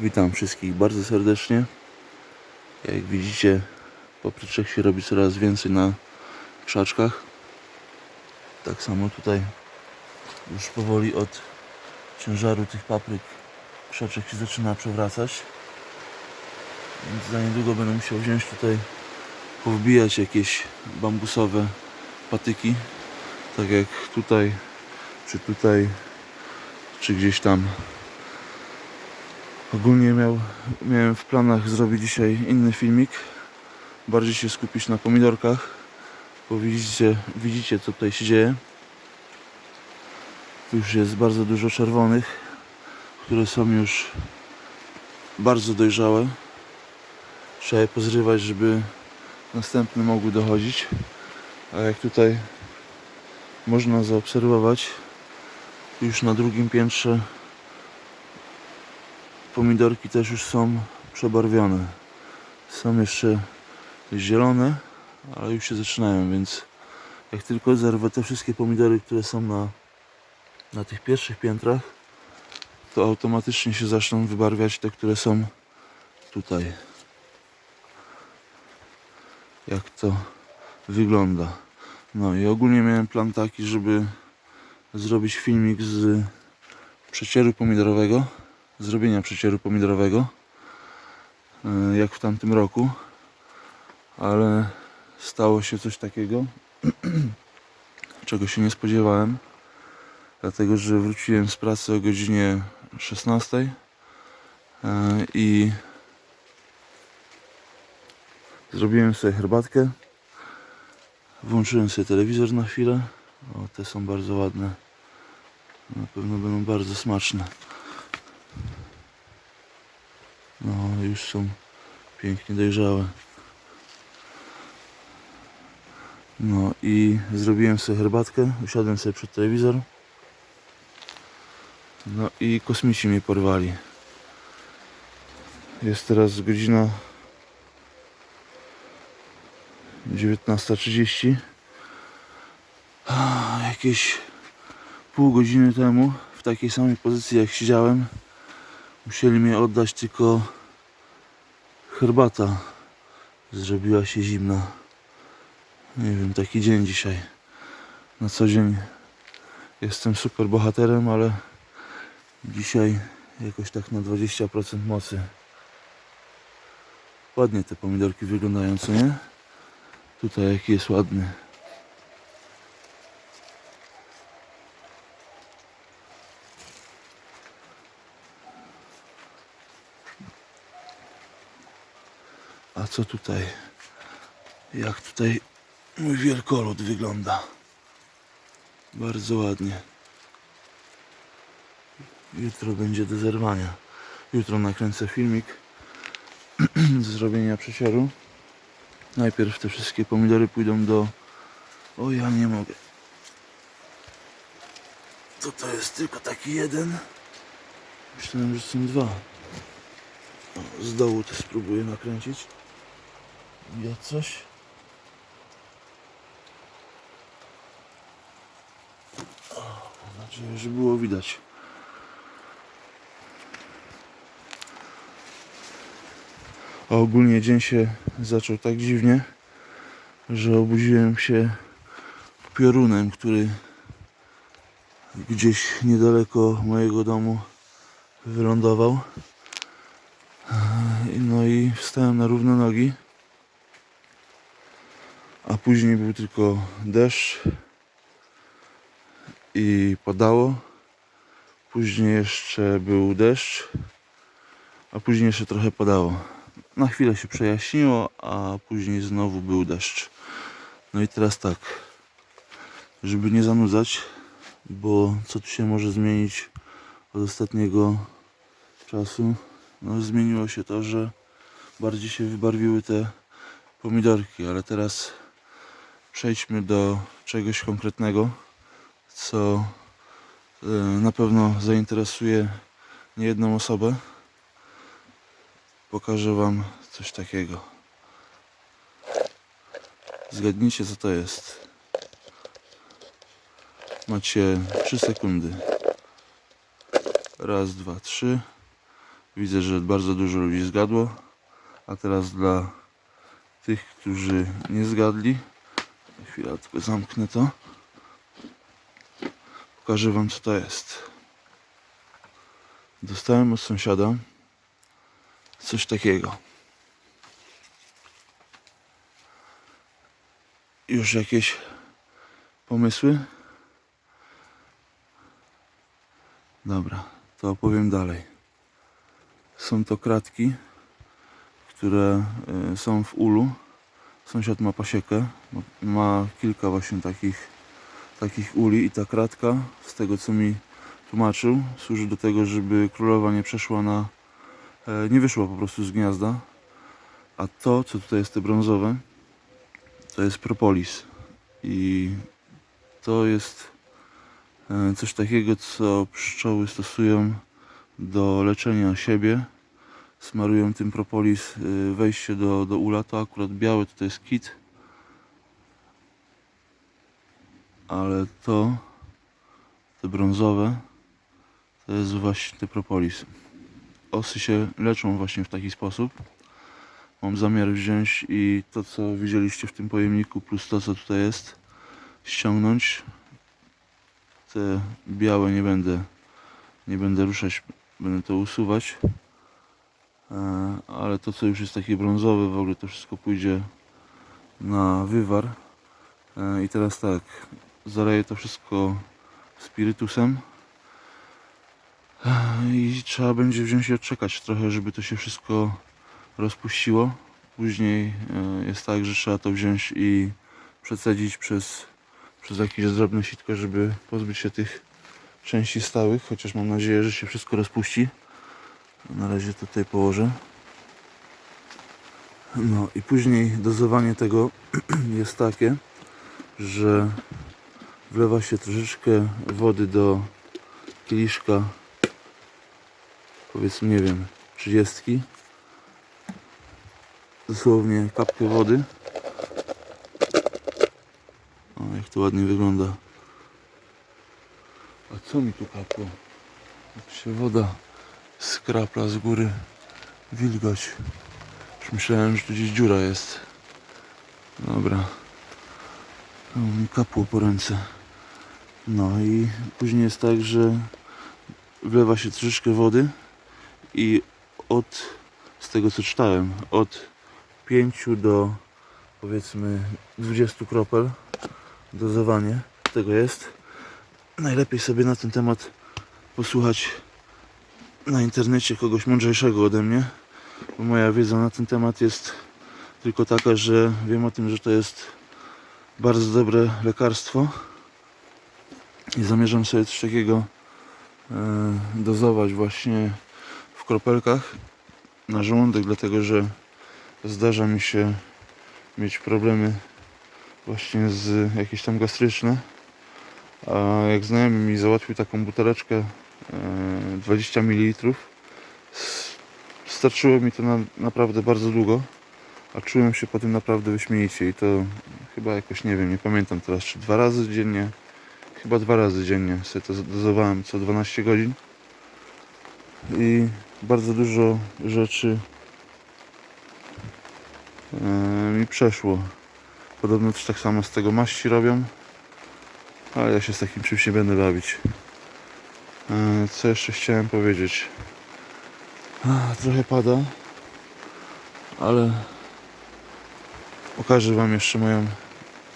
Witam wszystkich bardzo serdecznie. Jak widzicie, papryczek się robi coraz więcej na krzaczkach. Tak samo tutaj już powoli od ciężaru tych papryk krzaczek się zaczyna przewracać. Więc za niedługo będę musiał wziąć tutaj, powbijać jakieś bambusowe patyki. Tak jak tutaj, czy tutaj, czy gdzieś tam Ogólnie miał, miałem w planach zrobić dzisiaj inny filmik. Bardziej się skupić na pomidorkach. Bo widzicie, widzicie co tutaj się dzieje. Już jest bardzo dużo czerwonych, które są już bardzo dojrzałe. Trzeba je pozrywać, żeby następne mogły dochodzić. A jak tutaj można zaobserwować, już na drugim piętrze pomidorki też już są przebarwione. Są jeszcze zielone, ale już się zaczynają, więc jak tylko zerwę te wszystkie pomidory, które są na, na tych pierwszych piętrach, to automatycznie się zaczną wybarwiać te, które są tutaj. Jak to wygląda. No i ogólnie miałem plan taki, żeby zrobić filmik z przecieru pomidorowego zrobienia przecieru pomidorowego e, jak w tamtym roku ale stało się coś takiego czego się nie spodziewałem dlatego że wróciłem z pracy o godzinie 16 e, i zrobiłem sobie herbatkę włączyłem sobie telewizor na chwilę. O, te są bardzo ładne. Na pewno będą bardzo smaczne no, już są pięknie dojrzałe. No i zrobiłem sobie herbatkę, usiadłem sobie przed telewizor. No i kosmici mnie porwali. Jest teraz godzina 19.30. A, Jakieś pół godziny temu w takiej samej pozycji jak siedziałem Musieli mnie oddać tylko herbata. Zrobiła się zimna. Nie wiem, taki dzień dzisiaj. Na co dzień jestem super bohaterem, ale dzisiaj jakoś tak na 20% mocy. Ładnie te pomidorki wyglądają, co nie? Tutaj jaki jest ładny. Co tutaj? Jak tutaj mój wielkolud wygląda? Bardzo ładnie. Jutro będzie do zerwania. Jutro nakręcę filmik z zrobienia przesieru. Najpierw te wszystkie pomidory pójdą do... O ja nie mogę. To to jest tylko taki jeden. Myślałem, że są dwa. Z dołu to spróbuję nakręcić. Ja coś. O, mam nadzieję, że było widać. A ogólnie dzień się zaczął tak dziwnie, że obudziłem się piorunem, który gdzieś niedaleko mojego domu wylądował. No i wstałem na równe nogi. Później był tylko deszcz i padało. Później jeszcze był deszcz, a później jeszcze trochę padało. Na chwilę się przejaśniło, a później znowu był deszcz. No i teraz tak, żeby nie zanudzać, bo co tu się może zmienić od ostatniego czasu? No zmieniło się to, że bardziej się wybarwiły te pomidorki, ale teraz przejdźmy do czegoś konkretnego, co e, na pewno zainteresuje niejedną osobę. Pokażę Wam coś takiego. Zgadnijcie, co to jest. Macie 3 sekundy. Raz, dwa, trzy. Widzę, że bardzo dużo ludzi zgadło. A teraz dla tych, którzy nie zgadli. Chwila, tylko zamknę to. Pokażę Wam, co to jest. Dostałem od sąsiada coś takiego. Już jakieś pomysły? Dobra, to opowiem dalej. Są to kratki, które y, są w ulu. Sąsiad ma pasiekę, ma- kilka właśnie takich, takich uli i ta kratka, z tego co mi tłumaczył, służy do tego, żeby królowa nie przeszła na, e, nie wyszła po prostu z gniazda. A to, co tutaj jest te brązowe, to jest propolis. I to jest e, coś takiego, co pszczoły stosują do leczenia siebie. Smarują tym propolis e, wejście do, do ula. To akurat białe to, jest kit. Ale to, te brązowe, to jest właśnie propolis. Osy się leczą właśnie w taki sposób. Mam zamiar wziąć i to, co widzieliście w tym pojemniku, plus to, co tutaj jest, ściągnąć. Te białe nie będę, nie będę ruszać, będę to usuwać. E, Ale to, co już jest takie brązowe, w ogóle to wszystko pójdzie na wywar. E, I teraz tak, zaleję to wszystko spirytusem. E, I trzeba będzie wziąć i odczekać trochę, żeby to się wszystko rozpuściło. Później jest tak, że trzeba to wziąć i przecedzić przez, przez jakieś drobne sitko, żeby pozbyć się tych części stałych, chociaż mam nadzieję, że się wszystko rozpuści. Na razie tutaj położę. No i później dozowanie tego jest takie, że wlewa się troszeczkę wody do kieliszka, powiedzmy, nie wiem, 30 dosłownie kapkę wody. O, jak to ładnie wygląda. A co mi tu kapło? Jak się woda skrapla z góry. Wilgoć. Już myślałem, że tu gdzieś dziura jest. Dobra. O, mi kapło po ręce. No i później jest tak, że wlewa się troszeczkę wody i od, z tego co czytałem, od 5 do powiedzmy 20 kropel dozowanie tego jest. Najlepiej sobie na ten temat posłuchać na internecie kogoś mądrzejszego ode mnie, bo moja wiedza na ten temat jest tylko taka, że wiem o tym, że to jest bardzo dobre lekarstwo i zamierzam sobie coś takiego e, dozować właśnie w kropelkach na żołądek, dlatego że zdarza mi się mieć problemy właśnie z jakieś tam gastryczne. A jak znajomy mi załatwił taką buteleczkę 20 ml, s- starczyło mi to na, naprawdę bardzo długo, a czułem się po tym naprawdę wyśmienicie i to chyba jakoś nie wiem, nie pamiętam teraz, czy dwa razy dziennie, chyba dwa razy dziennie sobie to dozowałem co 12 godzin i bardzo dużo rzeczy e, mi przeszło. Podobno też tak samo z tego maści robią. Ale ja się z takim czymś nie będę bawić. E, Co jeszcze chciałem powiedzieć? Trochę pada, ale pokażę Wam jeszcze moją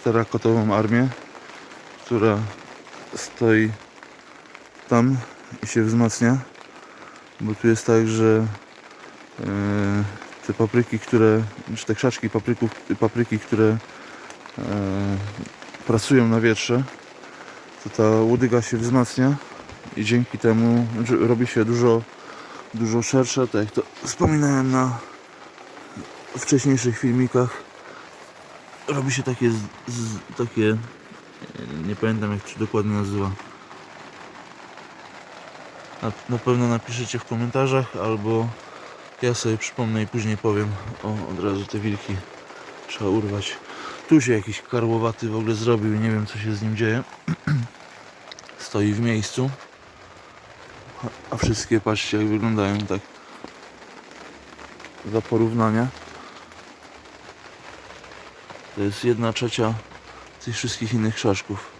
terakotową armię, która stoi tam i się wzmacnia. Bo tu jest tak, że e, te papryki, które, czy te krzaczki papryków, papryki, które e, pracują na wietrze, to ta łodyga się wzmacnia i dzięki temu znaczy, robi się dużo, dużo szersza, tak jak to wspominałem na wcześniejszych filmikach. Robi się takie, z, takie nie pamiętam jak to dokładnie nazywa. Na, na pewno napiszecie w komentarzach albo ja sobie przypomnę i później powiem. O, od razu te wilki trzeba urwać. Tu się jakiś karłowaty w ogóle zrobił, nie wiem co się z nim dzieje. Stoi w miejscu. A- wszystkie patrzcie jak wyglądają tak dla porównania. To jest jedna trzecia tych wszystkich innych krzaczków.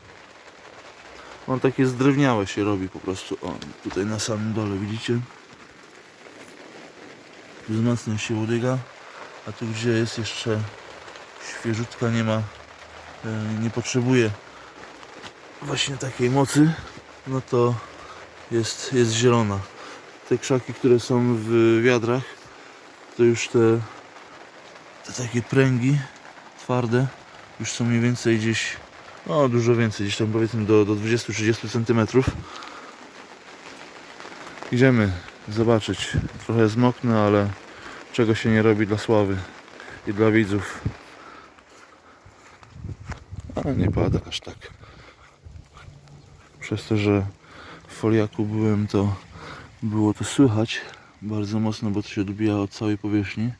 On takie zdrewniałe się robi po prostu. O, tutaj na samym dole widzicie? Wzmacnia się łodyga, a tu gdzie jest jeszcze świeżutka nie ma, e, nie potrzebuje właśnie takiej mocy, no to jest, jest zielona. Te krzaki, które są w wiadrach, to już te, te takie pręgi twarde już są mniej więcej gdzieś, no dużo więcej, gdzieś tam powiedzmy do, do 20-30 cm. Idziemy zobaczyć. Trochę zmoknę, ale czego się nie robi dla sławy i dla widzów. Ale nie pada aż tak. Przez to, że foliaku byłem, to było to słychać bardzo mocno, bo to się odbija od całej powierzchni.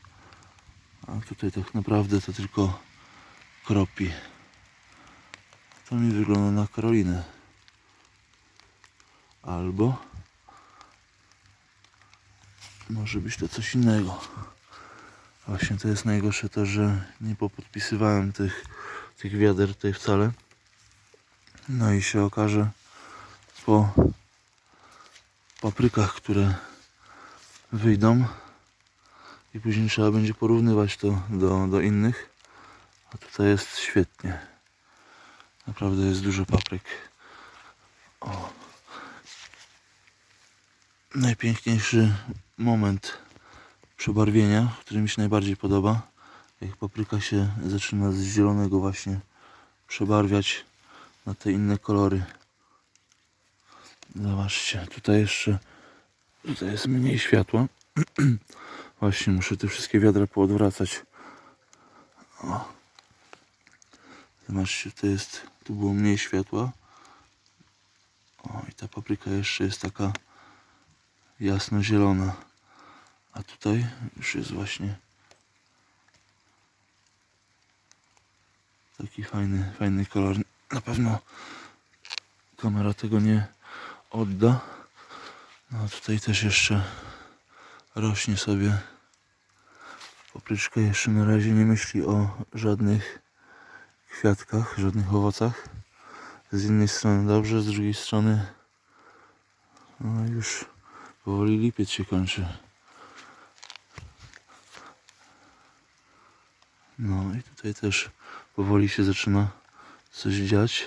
A tutaj tak naprawdę to tylko kropi. To mi wygląda na Karolinę. Albo może być to coś innego. Właśnie to jest najgorsze to, że nie popodpisywałem tych, tych wiader tutaj wcale. No i się okaże po paprykach, które wyjdą i później trzeba będzie porównywać to do, do innych. A tutaj jest świetnie. Naprawdę jest dużo papryk. O. Najpiękniejszy moment przebarwienia, który mi się najbardziej podoba. Jak papryka się zaczyna z zielonego właśnie przebarwiać na te inne kolory. Zobaczcie, tutaj jeszcze tutaj jest mniej światła. Właśnie muszę te wszystkie wiadra poodwracać. O. Zobaczcie, to jest, tu było mniej światła. O, i ta papryka jeszcze jest taka jasno-zielona. A tutaj już jest właśnie taki fajny, fajny kolor. Na pewno kamera tego nie odda. No tutaj też jeszcze rośnie sobie papryczka. Jeszcze na razie nie myśli o żadnych kwiatkach, żadnych owocach. Z jednej strony dobrze, z drugiej strony no już powoli lipiec się kończy. No i tutaj też powoli się zaczyna coś dziać.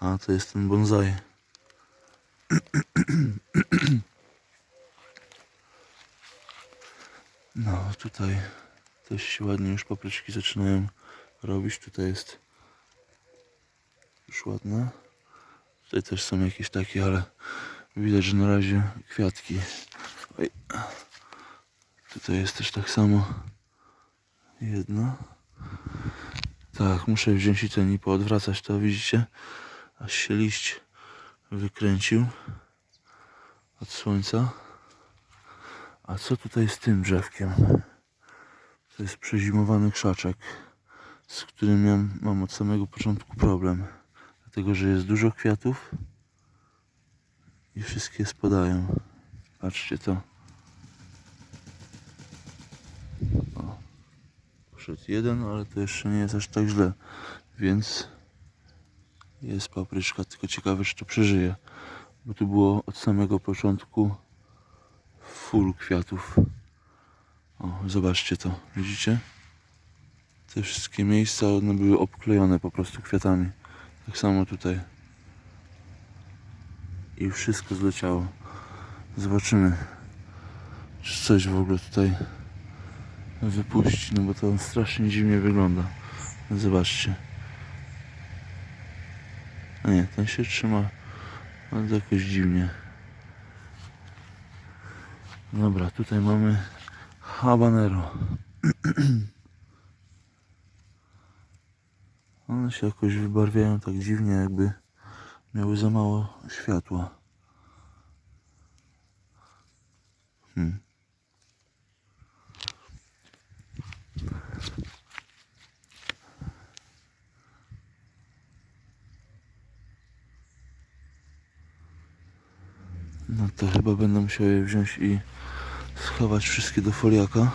A to jest ten bonsai. No tutaj też się ładnie już papryczki zaczynają robić. Tutaj jest już ładna. Tutaj też są jakieś takie, ale widać, że na razie kwiatki. Oj. Tutaj jest też tak samo. Jedna. Tak, muszę wziąć i ten i poodwracać to, widzicie? Aż się liść wykręcił od słońca. A co tutaj z tym drzewkiem? To jest przezimowany krzaczek, z którym mam, mam od samego początku problem. Dlatego, że jest dużo kwiatów i wszystkie spadają. Patrzcie to. O. Poszedł jeden, ale to jeszcze nie jest aż tak źle. Więc jest papryczka, tylko ciekawe, czy to przeżyje. Bo tu było od samego początku full kwiatów. O, zobaczcie to, widzicie? Te wszystkie miejsca, one były obklejone po prostu kwiatami. Tak samo tutaj. I wszystko zleciało. Zobaczymy, czy coś w ogóle tutaj wypuści, no bo to strasznie dziwnie wygląda. Zobaczcie. A nie, ten się trzyma, to jakoś dziwnie. Dobra, tutaj mamy habanero. One się jakoś wybarwiają tak dziwnie, jakby miały za mało światła. Hmm. to chyba będę musiał je wziąć i schować wszystkie do foliaka.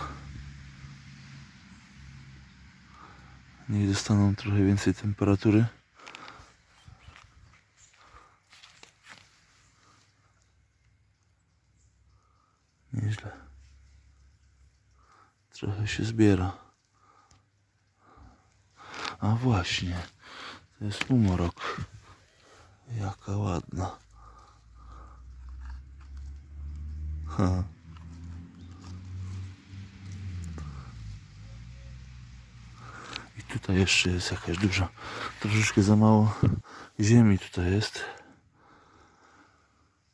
Niech dostaną trochę więcej temperatury. Nieźle. Trochę się zbiera. A właśnie, to jest umorok. Jaka ładna. I tutaj jeszcze jest jakaś duża, troszeczkę za mało ziemi tutaj jest.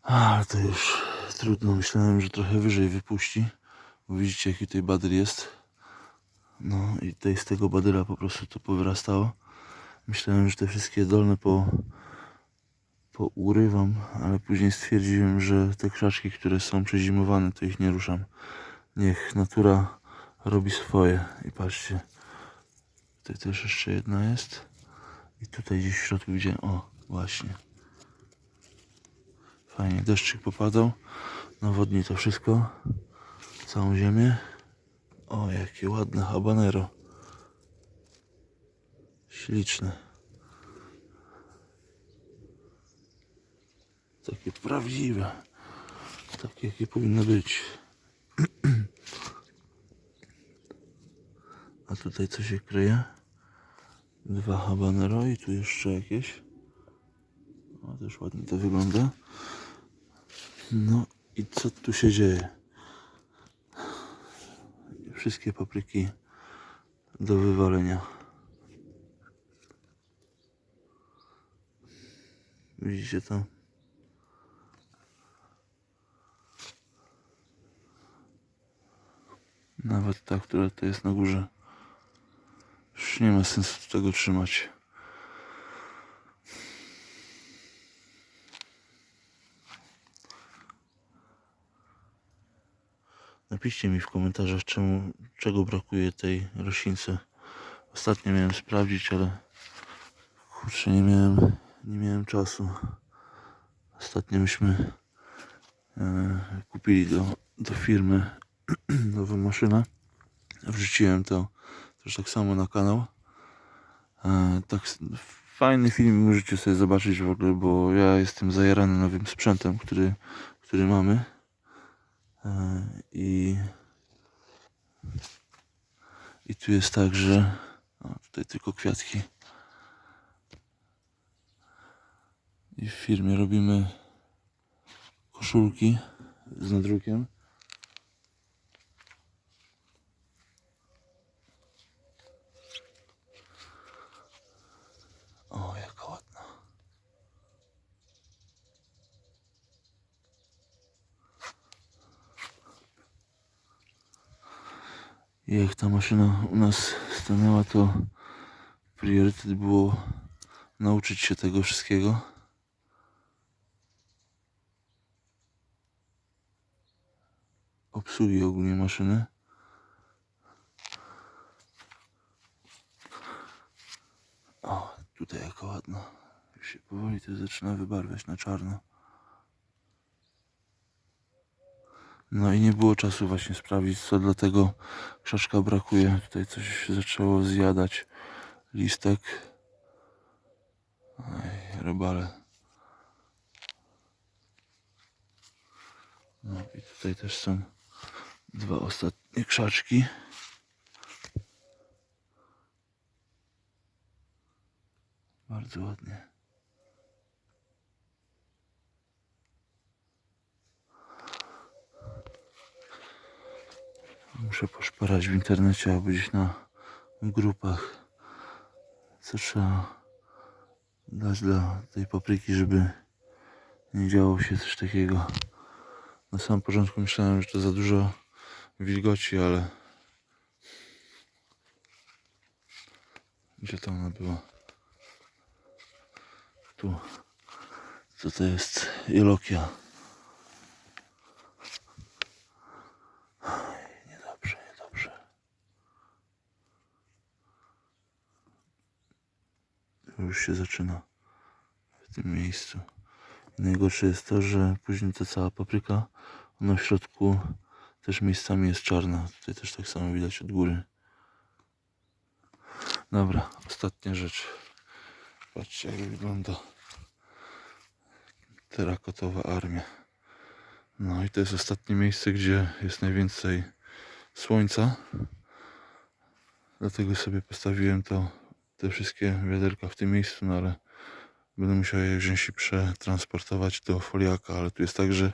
Ale to już trudno. Myślałem, że trochę wyżej wypuści. Bo widzicie jaki tutaj badyl jest. No i tutaj z tego badyla po prostu to powyrastało. Myślałem, że te wszystkie dolne po, pourywam, ale później stwierdziłem, że te krzaczki, które są przezimowane, to ich nie ruszam. Niech natura robi swoje. I patrzcie, tutaj też jeszcze jedna jest. I tutaj gdzieś w środku widziałem, o właśnie. Fajnie, deszczyk popadał, nawodni to wszystko, całą ziemię. O, jakie ładne habanero. Śliczne. Takie prawdziwe. Takie, jakie powinny być. A tutaj co się kryje? Dwa habanero i tu jeszcze jakieś. O, też ładnie to wygląda. No i co tu się dzieje? Wszystkie papryki do wywalenia. Widzicie to? Nawet ta, która to jest na górze. Już nie ma sensu tego trzymać. Napiszcie mi w komentarzach, czemu, czego brakuje tej roślince. Ostatnio miałem sprawdzić, ale kurczę, nie miałem, nie miałem czasu. Ostatnio myśmy e, kupili do, do firmy nową maszynę. Wrzuciłem to też tak samo na kanał. E, tak, fajny film możecie sobie zobaczyć w ogóle, bo ja jestem zajarany nowym sprzętem, który, który mamy. E, I, I tu jest tak, że o, tutaj tylko kwiatki. I w firmie robimy koszulki z nadrukiem. Jak ta maszyna u nas stanęła, to priorytet było nauczyć się tego wszystkiego. Obsługi ogólnie maszyny. O, tutaj jaka ładna. Już się powoli to zaczyna wybarwiać na czarno. No i nie było czasu właśnie sprawdzić, co dla tego krzaczka brakuje. Tutaj coś zaczęło zjadać listek. Oj, robale. No i tutaj też są dwa ostatnie krzaczki. Bardzo ładnie. Muszę poszperać w internecie albo gdzieś na grupach. Co trzeba dać dla tej papryki, żeby nie działo się coś takiego. Na samym początku myślałem, że to za dużo wilgoci, ale gdzie to ona była? Tu. Co to jest? Jelokia. Już się zaczyna w tym miejscu. I najgorsze jest to, że później ta cała papryka, ona w środku też miejscami jest czarna. Tutaj też tak samo widać od góry. Dobra, ostatnia rzecz. Patrzcie jak wygląda terakotowa armia. No i to jest ostatnie miejsce, gdzie jest najwięcej słońca. Dlatego sobie postawiłem to, te wszystkie wiaderka w tym miejscu, no ale będę musiał je wziąć i przetransportować do foliaka, ale tu jest tak, że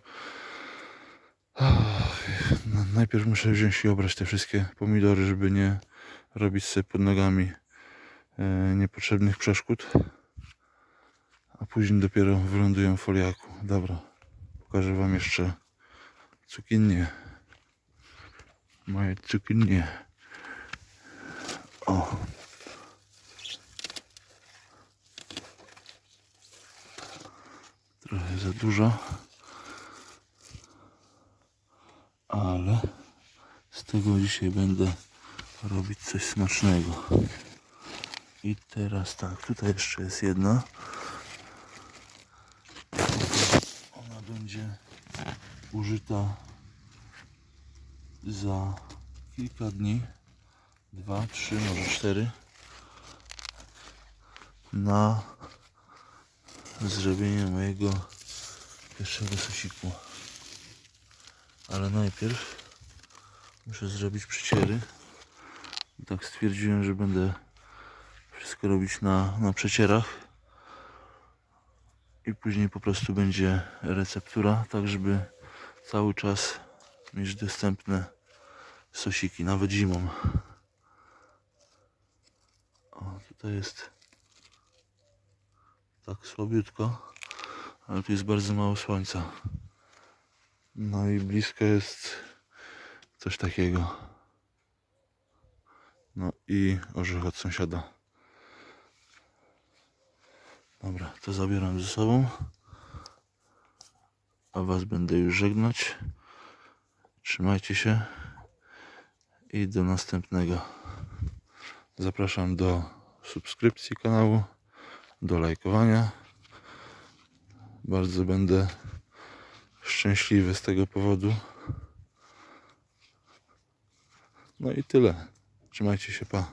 najpierw muszę wziąć i obrać te wszystkie pomidory, żeby nie robić sobie pod nogami e, niepotrzebnych przeszkód. A później dopiero wylądują w foliaku. Dobra, pokażę wam jeszcze cukinie. Moje cukinie. Trochę za dużo. Ale z tego dzisiaj będę robić coś smacznego. I teraz tak, tutaj jeszcze jest jedna. Ona będzie użyta za kilka dni. Dwa, trzy, może cztery. Na zrobienie mojego pierwszego sosiku. Ale najpierw muszę zrobić przeciery. Tak stwierdziłem, że będę wszystko robić na, na przecierach. I później po prostu będzie receptura, tak żeby cały czas mieć dostępne sosiki, nawet zimą. O, tutaj jest tak słabiutko, ale tu jest bardzo mało słońca. No i blisko jest coś takiego. No i orzech od sąsiada. Dobra, to zabieram ze sobą. A was będę już żegnać. Trzymajcie się i do następnego. Zapraszam do subskrypcji kanału, do lajkowania. Bardzo będę szczęśliwy z tego powodu. No i tyle. Trzymajcie się, pa.